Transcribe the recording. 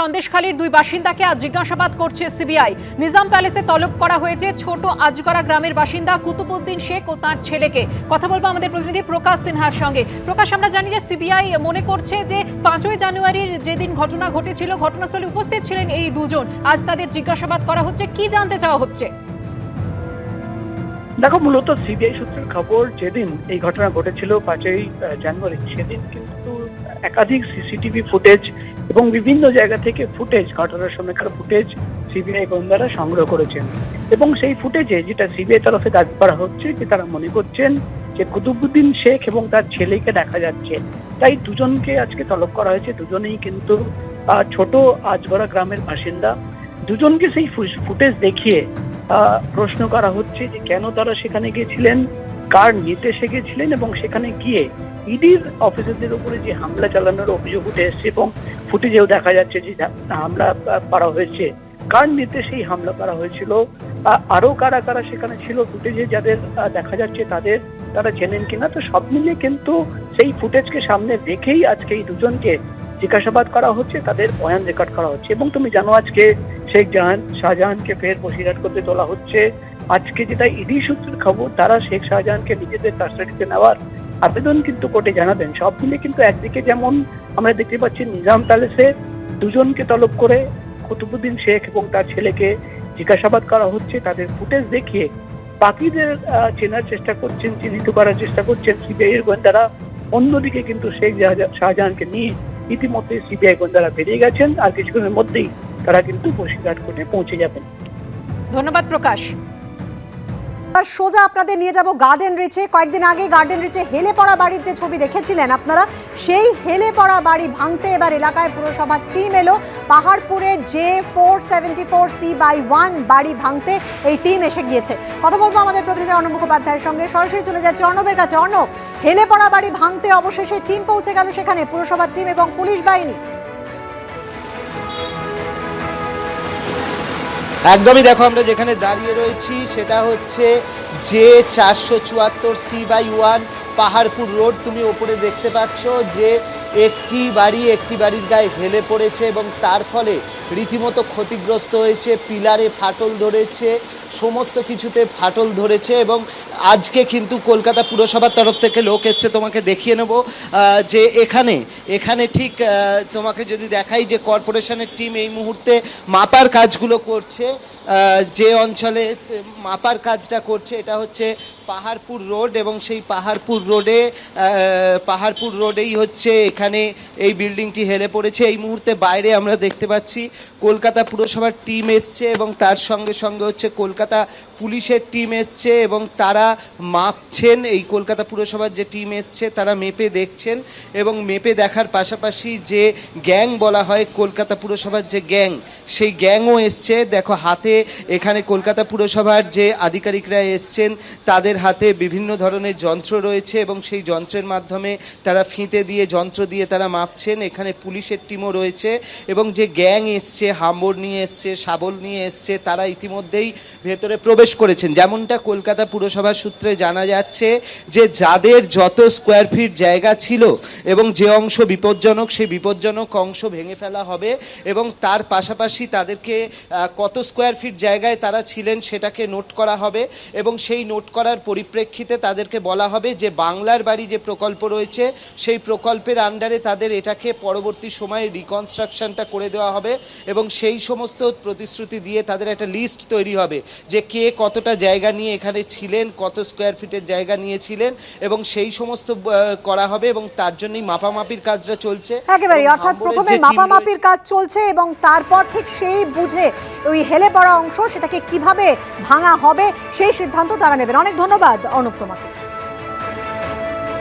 সন্দেশখালীর দুই বাসিন্দাকে আজ জিজ্ঞাসাবাদ করছে সিবিআই। নিজাম প্যালেসে তলব করা হয়েছে ছোট আজগড়া গ্রামের বাসিন্দা কুতুবুদ্দিন শেখ ও তার ছেলেকে। কথা বলব আমাদের প্রতিনিধি প্রকাশ সিনহার সঙ্গে। প্রকাশ, আমরা জানি যে সিবিআই মনে করছে যে পাঁচই জানুয়ারির যেদিন ঘটনা ঘটেছিল, ঘটনাস্থলে উপস্থিত ছিলেন এই দুজন। আজ তাদের জিজ্ঞাসাবাদ করা হচ্ছে, কি জানতে চাওয়া হচ্ছে? দেখো, মূলত সিবিআই সূত্রের খবর, যেদিন এই ঘটনা ঘটেছিল পাঁচই জানুয়ারি, সেদিন কিন্তু একাধিক সিসিটিভি ফুটেজ এবং বিভিন্ন জায়গা থেকে ফুটেজ ঘটনার সময়কার ফুটেজ সিবিআই গোয়েন্দারা সংগ্রহ করেছেন। এবং সেই ফুটেজে যেটা সিবিআই তরফে দাবি করা হচ্ছে যে তারা মনে করছেন যে কুতুবুদ্দিন শেখ এবং তার ছেলেকে দেখা যাচ্ছে। তাই দুজনকে আজকে তলব করা হয়েছে। দুজনেই কিন্তু ছোট আজগড়া গ্রামের বাসিন্দা। দুজনকে সেই ফুটেজ দেখিয়ে প্রশ্ন করা হচ্ছে যে কেন তারা সেখানে গিয়েছিলেন কার নির্দেশে গিয়েছিলেন এবং সেখানে গিয়ে ইডির অফিসারদের উপরে যে হামলা চালানোর অভিযোগ উঠে এসেছে এবং ফুটেজেও দেখা যাচ্ছে যে হামলা করা হয়েছে। কার নির্দেশে এই হামলা করা হয়েছিল? আহ, আরও কারা কারা সেখানে ছিল? ফুটেজে যাদের দেখা যাচ্ছে তাদের তারা চেনেন কিনা? তো সব মিলিয়ে কিন্তু সেই ফুটেজকে সামনে রেখেই আজকে এই দুজনকে জিজ্ঞাসাবাদ করা হচ্ছে তাদের বয়ান রেকর্ড করা হচ্ছে। এবং তুমি জানো আজকে শেখ জাহান শাহজাহানকে ফের বসিরহাট করতে তোলা হচ্ছে। আজকে যেটা ইডি সূত্রের খবর তারা শেখ শাহজাহানকে নিজেদের কাস্টাডিতে নেওয়ার আবেদন কিন্তু কোর্টে জানাবেন। সব মিলে কিন্তু একদিকে যেমন আমরা দেখতে পাচ্ছি নিজাম প্যালেসে দুজনকে তলব করে কুতুবুদ্দিন শেখ এবং তার ছেলেকে জিজ্ঞাসাবাদ করা হচ্ছে। তাদের ফুটেজ দেখিয়ে বাকিদের চেনার চেষ্টা করছেন, চিহ্নিত করার চেষ্টা করছেন সিবিআই এর গোয়েন্দারা। অন্যদিকে কিন্তু শেখ শাহজাহানকে নিয়ে ইতিমধ্যে সিবিআই গোয়েন্দারা বেরিয়ে গেছেন। আর কিছুক্ষণের মধ্যেই তারা কিন্তু বসিরহাট কোর্টে পৌঁছে যাবেন। ধন্যবাদ প্রকাশ। সোজা আপনাদের নিয়ে যাব গার্ডেন রিচে কয়েকদিন আগে গার্ডেন রিচে হেলে পড়া বাড়ির যে ছবি দেখেছিলেন আপনারা, সেই হেলে পড়া বাড়ি ভাঙতে এবার এলাকায় পুরসভার টিম এলো। পাহাড়পুরের J four seventy four C by one বাড়ি ভাঙতে এই টিম এসে গিয়েছে। কথা বলব আমাদের প্রতিনিধি অর্ণব মুখোপাধ্যায়ের সঙ্গে। সরাসরি চলে যাচ্ছে অর্ণবের কাছে। অর্ণব, হেলে পড়া বাড়ি ভাঙতে অবশেষে টিম পৌঁছে গেল সেখানে পুরসভার টিম এবং পুলিশ বাহিনী। একদমই দেখো আমরা যেখানে দাঁড়িয়ে রয়েছি, সেটা হচ্ছে যে চারশো চুয়াত্তর C by one Paharpur road, তুমি ওপরে দেখতে পাচ্ছ যে একটি বাড়ি একটি বাড়ির গায়ে হেলে পড়েছে এবং তার ফলে রীতিমতো ক্ষতিগ্রস্ত হয়েছে, পিলারে ফাটল ধরেছে, সমস্ত কিছুতে ফাটল ধরেছে এবং আজকে কিন্তু কলকাতা পুরসভার তরফ থেকে লোক এসছে, তোমাকে দেখিয়ে নেব যে এখানে এখানে ঠিক তোমাকে যদি দেখাই যে কর্পোরেশনের টিম এই মুহূর্তে মাপার কাজগুলো করছে যে অঞ্চলে মাপার কাজটা করছে, এটা হচ্ছে পাহাড়পুর রোড এবং সেই পাহাড়পুর রোডে পাহাড়পুর রোডেই হচ্ছে এখানে এই বিল্ডিংটি হেলে পড়েছে। এই মুহূর্তে বাইরে আমরা দেখতে পাচ্ছি কলকাতা পুরসভার টিম এসছে এবং তার সঙ্গে সঙ্গে হচ্ছে কলকাতা পুলিশের টিম এসছে এবং তারা মাপছেন এই কলকাতা পুরসভার যে টিম এসছে, তারা মেপে দেখছেন এবং মেপে দেখার পাশাপাশি যে গ্যাং বলা হয়, কলকাতা পুরসভার যে গ্যাং, সেই গ্যাংও এসছে। দেখো, হাতে এখানে কলকাতা পুরসভার যে আধিকারিকরা এসছেন, তাদের হাতে বিভিন্ন ধরনের যন্ত্র রয়েছে এবং সেই যন্ত্রের মাধ্যমে তারা ফিতে দিয়ে, যন্ত্র দিয়ে তারা মাপছেন। এখানে পুলিশের টিমও রয়েছে এবং যে গ্যাং এসছে, হাম্বর নিয়ে এসছে, শাবল নিয়ে এসছে, তারা ইতিমধ্যেই ভেতরে প্রবেশ করেছেন। যেমনটা কলকাতা পুরসভার সূত্রে জানা যাচ্ছে যে যাদের যত স্কোয়ার ফিট জায়গা ছিল এবং যে অংশ বিপজ্জনক, সেই বিপজ্জনক অংশ ভেঙে ফেলা হবে এবং তার পাশাপাশি তাদেরকে কত স্কোয়ার ফিট জায়গায় তারা ছিলেন সেটাকে নোট করা হবে এবং সেই নোট করার পরিপ্রেক্ষিতে তাদেরকে বলা হবে যে বাংলার বাড়ি যে প্রকল্প রয়েছে, সেই প্রকল্পের আন্ডারে তাদের এটাকে পরবর্তী সময়ে রিকনস্ট্রাকশনটা করে দেওয়া হবে এবং সেই সমস্ত প্রতিশ্রুতি দিয়ে তাদের একটা লিস্ট তৈরি হবে যে কে কতটা জায়গা নিয়ে এখানে ছিলেন, কত স্কোয়ার ফিটের জায়গা নিয়েছিলেন এবং সেই সমস্ত করা হবে এবং তার জন্যই মাপামাপির কাজটা চলছে। একেবারে অর্থাৎ প্রথমে মাপামাপির কাজ চলছে এবং তারপর ঠিক সেই বুঝে ওই হেলে পড়া অংশ সেটাকে কীভাবে ভাঙা হবে সেই সিদ্ধান্ত তারা নেবেন। অনেক ধন্যবাদ অনুপ তোমাকে।